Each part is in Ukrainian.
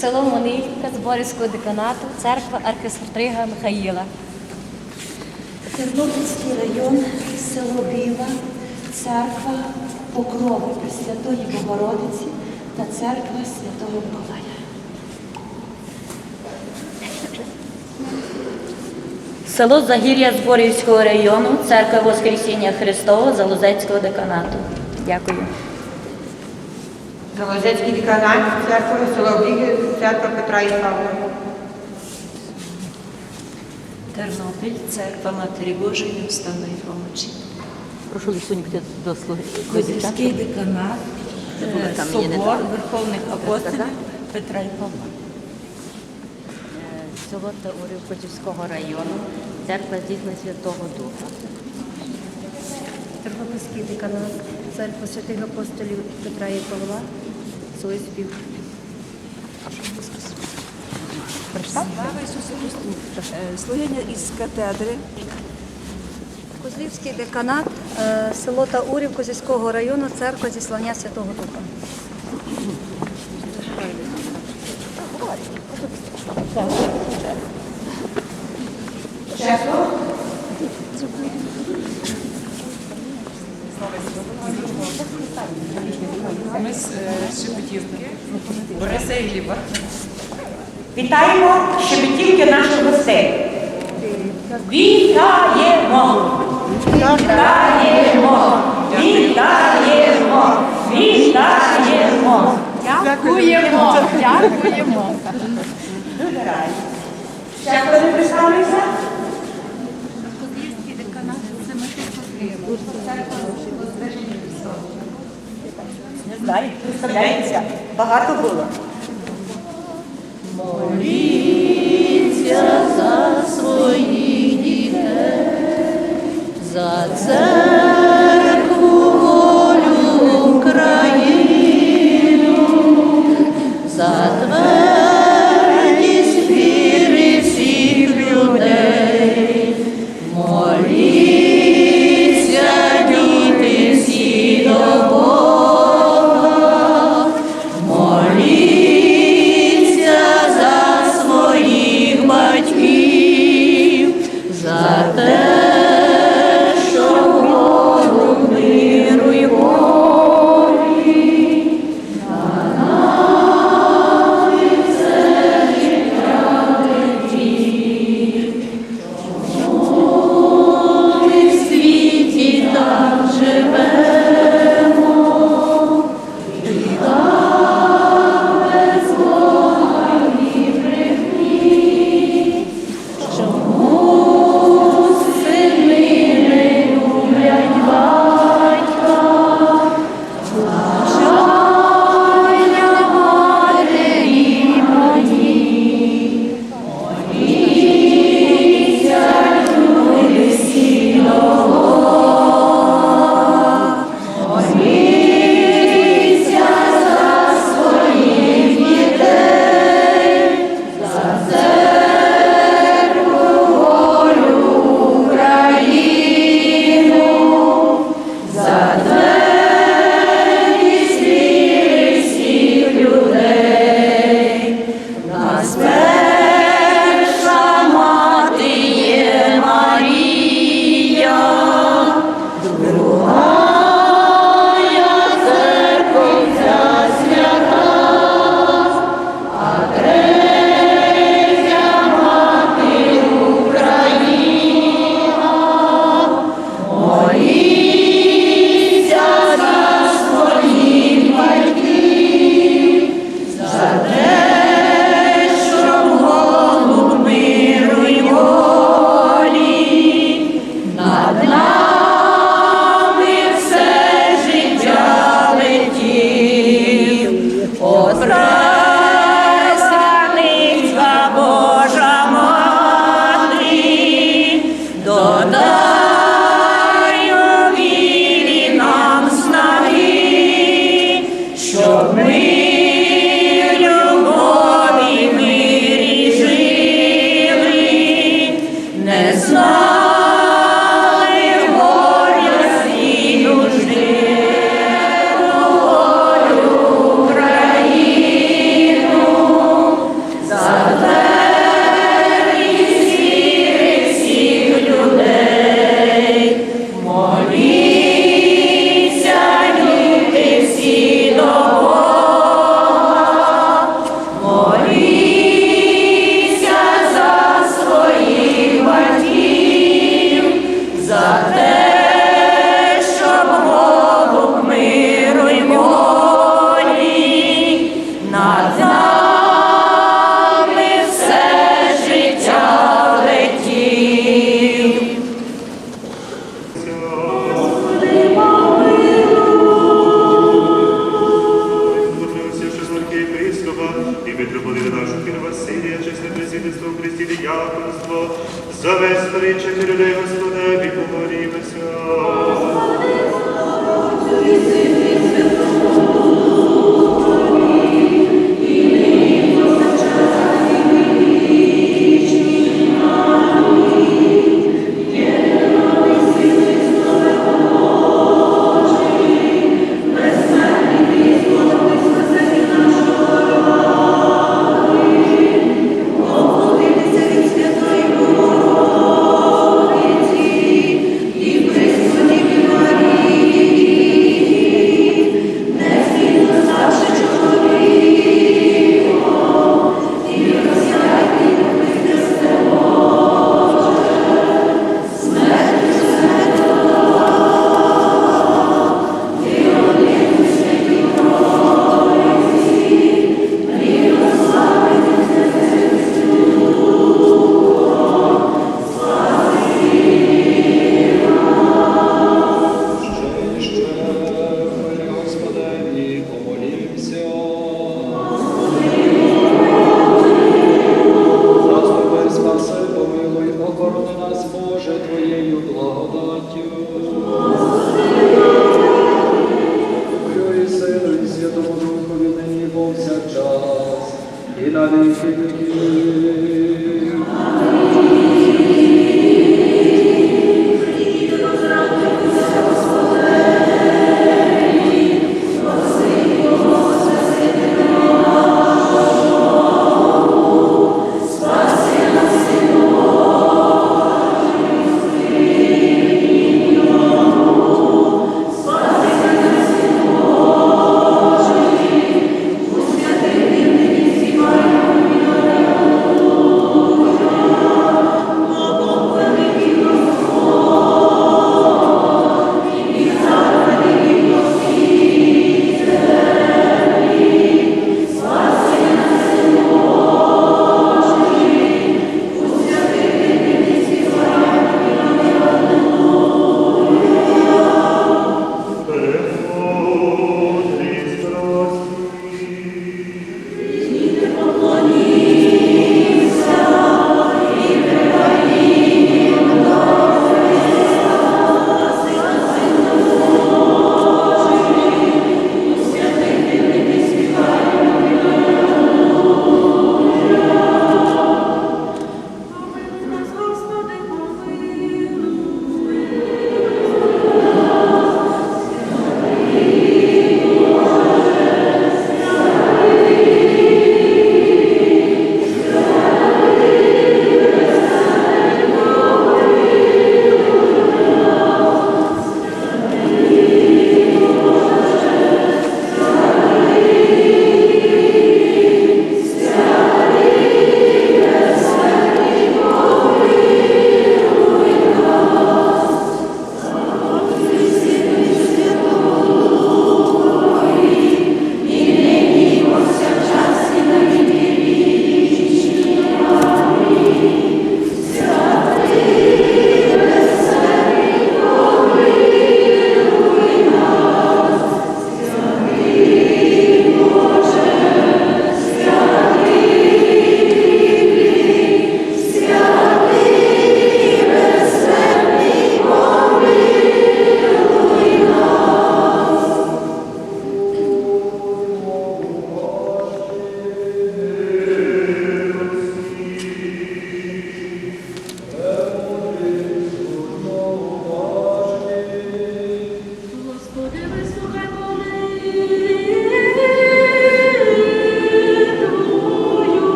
село Монилька Зборівського деканату, церква архістратрига Михаїла. Тернопільський район, село Біла, церква Покрови Пресвятої Богородиці та церква Святого Миколая. Село Загір'я Зборівського району, церква Воскресіння Христового Залозецького деканату. Дякую. Залозецький деканат, церква село Біги, церква Петра і Павла. Тернопіль, церква Матері Божої невстанної помочі. Прошу лисуньки до слуги. Козівський деканат, собор. Верховних апостолів Петра і Павла. Село Таурів Козівського району, церква здійснення Святого Духа. Тернопільський деканат, церква святих апостолів Петра і Павла, село Спів. Слава Ісусу Христу! Е, Служіння із катедри. Козлівський деканат, е, село Таурів Козівського району, церква зіслання Святого Духа. Ми з е, Шепетівки, Бориса і Вітаємо щебетівки наших гостей. Вітаємо! Вітаємо! Вітаємо! Вітаємо! Дякуємо! Дякуємо! Дуже раді. Ще хто не представився? Не знаю, представляється. Багато було. Моліться За церкву волю Україну, за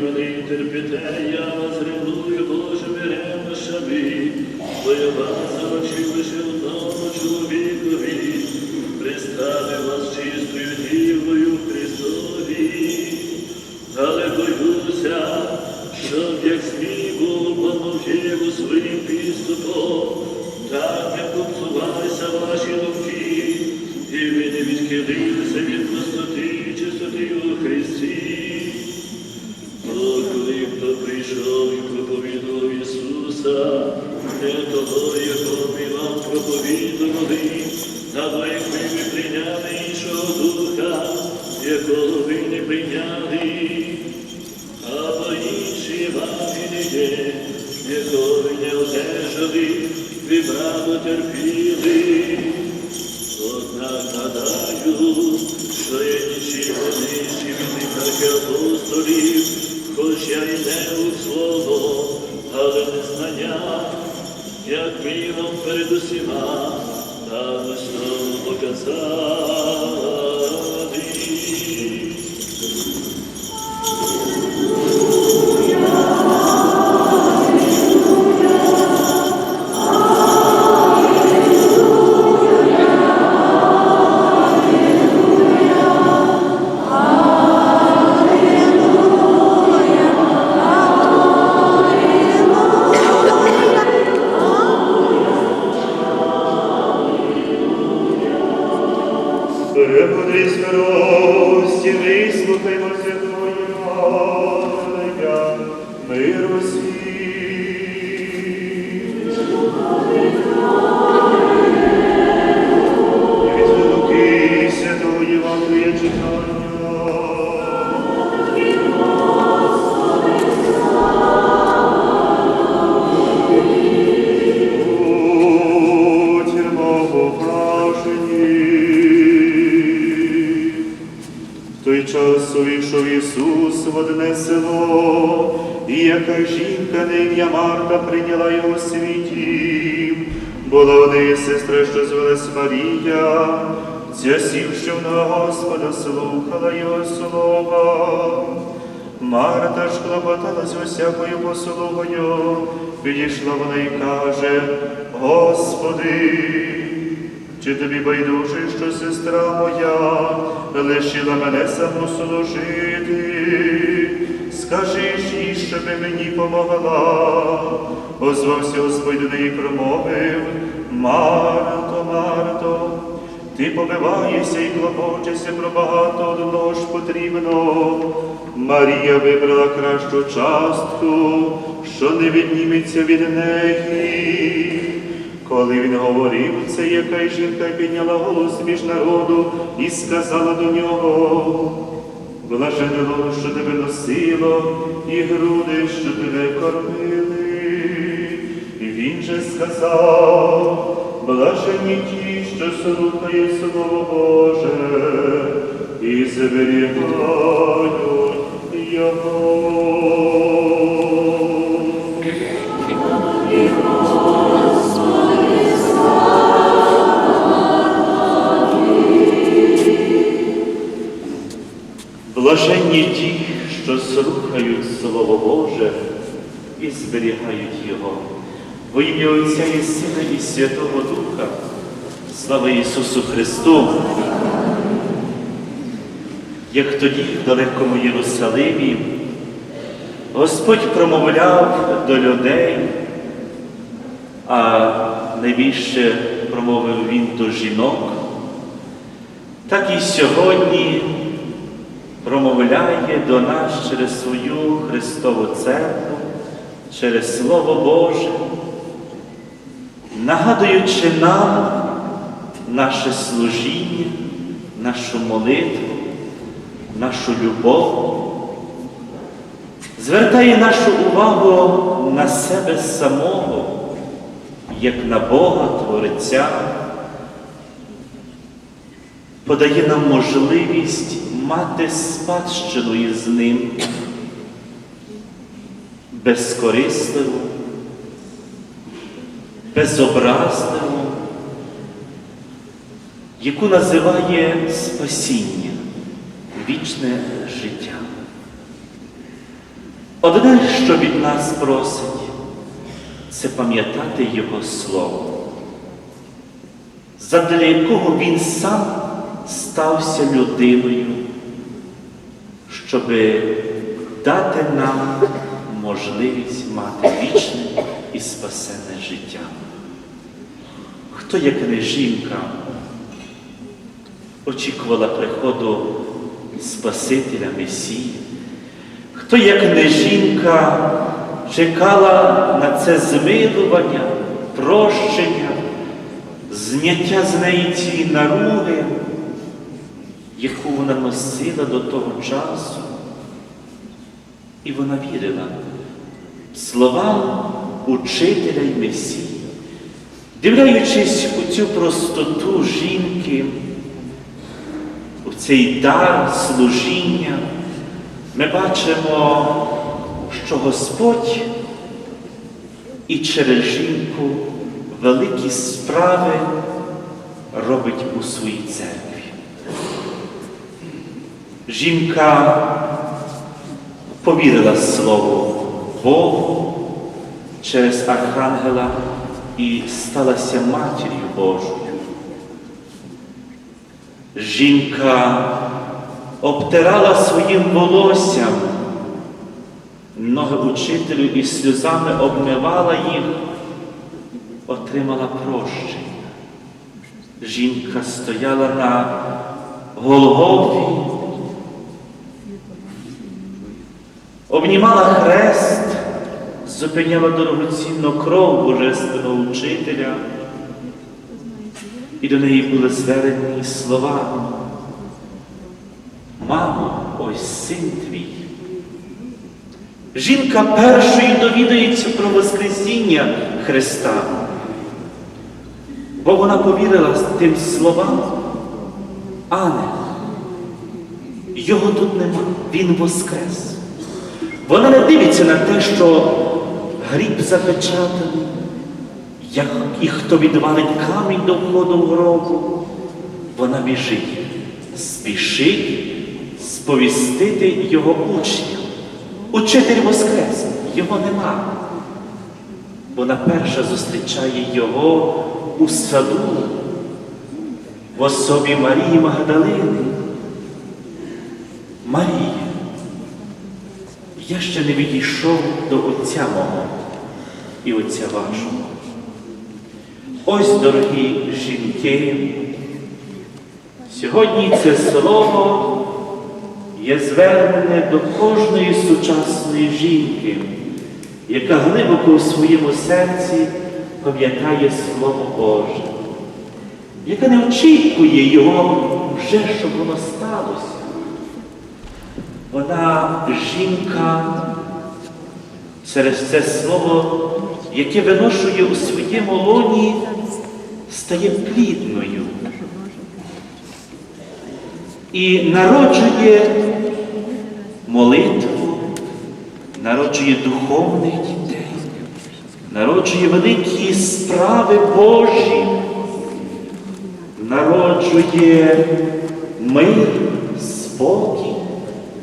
вони терпіте, я вас ревную, Боже, ревнощами, бо я вас прийшов і проповідував Ісуса, не того, якого ми вам проповідували, або як ви не прийняли іншого духа, якого ви не прийняли, або інші вам і не є, якого ви не одержали, ви браво терпіли. 色。Неї сестра, що звалась Марія, ця сівши на Господа, слухала його слова. Марта ж клопоталась усякою послугою, підійшла вона і каже, Господи, чи тобі байдуже, що сестра моя лишила мене саму служити? Скажи ж їй, щоб мені помогла. Озвався Господь до неї промовив, Марто, Марто, ти побиваєшся і клопочешся про багато одного ж потрібно. Марія вибрала кращу частку, що не відніметься від неї. Коли він говорив це, яка жінка підняла голос між народу і сказала до нього, блажене лоно, що тебе носило, і груди, що тебе кормили. І він же сказав, блажені ті, що слухає Слово Боже, і зберігають його. І зберігають Його. Во ім'я Отця і Сина і Святого Духа. Слава Ісусу Христу! Як тоді в далекому Єрусалимі Господь промовляв до людей, а найбільше промовив Він до жінок, так і сьогодні промовляє до нас через свою Христову Церкву, через Слово Боже, нагадуючи нам наше служіння, нашу молитву, нашу любов, звертає нашу увагу на себе самого, як на Бога Творця, подає нам можливість мати спадщину із ним безкорисливу, безобразливу, яку називає спасіння, вічне життя. Одне, що від нас просить, це пам'ятати Його Слово, задля якого Він сам стався людиною, щоби дати нам можливість мати вічне і спасенне життя. Хто, як не жінка, очікувала приходу Спасителя Месії? Хто, як не жінка, чекала на це змилування, прощення, зняття з неї цієї наруги, яку вона носила до того часу? І вона вірила словам учителя й Месії. Дивляючись у цю простоту жінки, у цей дар служіння, ми бачимо, що Господь і через жінку великі справи робить у своїй церкві. Жінка повірила Слову Богу через Архангела і сталася матір'ю Божою. Жінка обтирала своїм волоссям ноги учителю і сльозами обмивала їх, отримала прощення. Жінка стояла на Голгофі, обнімала хрест, зупиняла дорогоцінну кров Божественного учителя, і до неї були звернені слова. Мамо, ось син твій. Жінка першою довідається про Воскресіння Христа, бо вона повірила тим словам, Ане, його тут нема, Він воскрес. Вона не дивиться на те, що гріб запечатаний, як і хто відвалить камінь до входу в гробу. Вона біжить, спішить сповістити його учням. Учитель Воскрес, його нема. Вона перша зустрічає його у саду в особі Марії Магдалини. Марія, я ще не відійшов до Отця мого і Отця вашого. Ось, дорогі жінки, сьогодні це слово є звернене до кожної сучасної жінки, яка глибоко у своєму серці пам'ятає Слово Боже, яка не очікує його вже, щоб воно сталося. Вона жінка через це слово, яке виношує у своєму лоні, стає плідною. І народжує молитву, народжує духовних дітей, народжує великі справи Божі, народжує мир,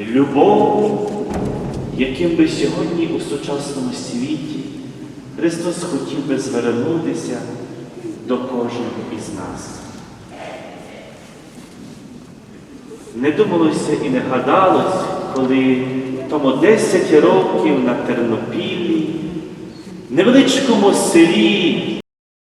любов, яким би сьогодні у сучасному світі Христос хотів би звернутися до кожного із нас. Не думалося і не гадалось, коли тому 10 років на Тернопіллі, невеличкому селі